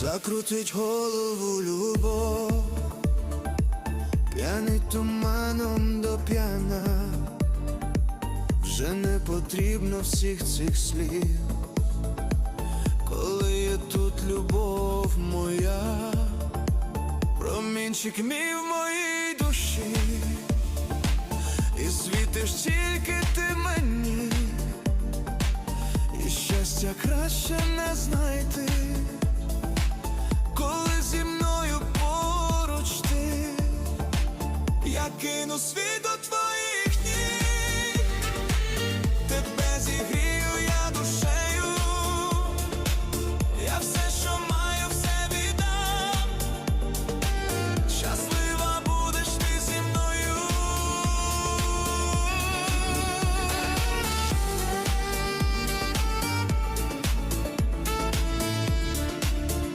закрутить голову любов, п'яний туманом до п'яна, вже не потрібно всіх цих слів, коли є тут любов моя, промінчик мій в моїй душі, і світиш тільки ти мені. І щастя краще не знайти, я кину свій до.